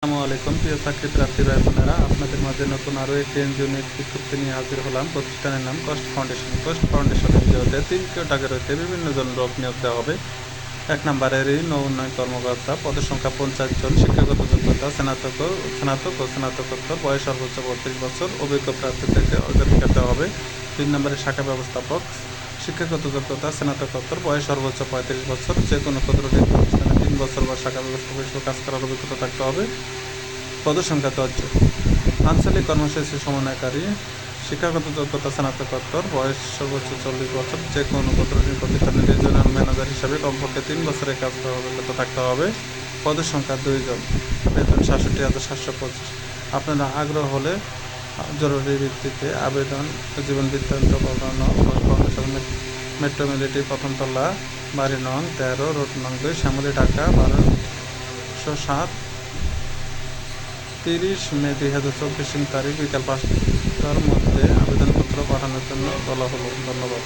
আসসালামু আলাইকুম, প্রিয় চাকরি প্রার্থী ভাই বোনেরা। আপনাদের মাঝে নতুন আরও একটি এনজিও নিয়োগ বিজ্ঞপ্তি নিয়ে হাজির হলাম। প্রতিষ্ঠানের নাম কস্ট ফাউন্ডেশন। কস্ট ফাউন্ডেশন এনজিওতে তিন টাকা রয়েছে, বিভিন্ন জন লোক নিয়োগ দেওয়া হবে। এক নম্বরের নৌ উন্নয়ন কর্মকর্তা পদের সংখ্যা পঞ্চাশ জন, শিক্ষাগত যোগ্যতা স্নাতক স্নাতক ও স্নাতকোত্তর বয়স সর্বোচ্চ বত্রিশ বছর, অভিজ্ঞ প্রার্থীদেরকে অগ্রাধিকার দেওয়া হবে। তিন নম্বরের শাখা ব্যবস্থাপক, শিক্ষাগত যোগ্যতা স্নাতকোত্তর বয়স সর্বোচ্চ পঁয়ত্রিশ বছর যে কোনো ক্ষুদ্র ঋণ প্রতিষ্ঠানে তিন বছর বা শাখা কাজ করার অভিজ্ঞতা থাকতে হবে। পদসংখ্যা দশজন আঞ্চলিক কর্মসূচি সমন্বয়কারী, শিক্ষাগত যোগ্যতা স্নাতকোত্তর, বয়স সর্বোচ্চ চল্লিশ বছর, যে কোনো ক্ষুদ্রঋণ প্রতিষ্ঠানের রিজনাল ম্যানেজার হিসাবে কমপক্ষে তিন বছরের কাজ করার অভিজ্ঞতা থাকতে হবে। পদের সংখ্যা দুইজন, বেতন সাতষট্টি হাজার সাতশো পঁচিশ। আপনারা আগ্রহ হলে জরুরি ভিত্তিতে আবেদন, জীবন বৃত্তান্ত পাঠানো মেট্রো মিলিটি প্রথম তলা, বাড়ি নং তেরো, রোড নং দুই, শ্যামলী ঢাকা, বারোশো সাত। তিরিশ মে দুই হাজার চব্বিশ তারিখ বিকাল পাঁচটার মধ্যে আবেদনপত্র পাঠানোর জন্য বলা হলো। ধন্যবাদ।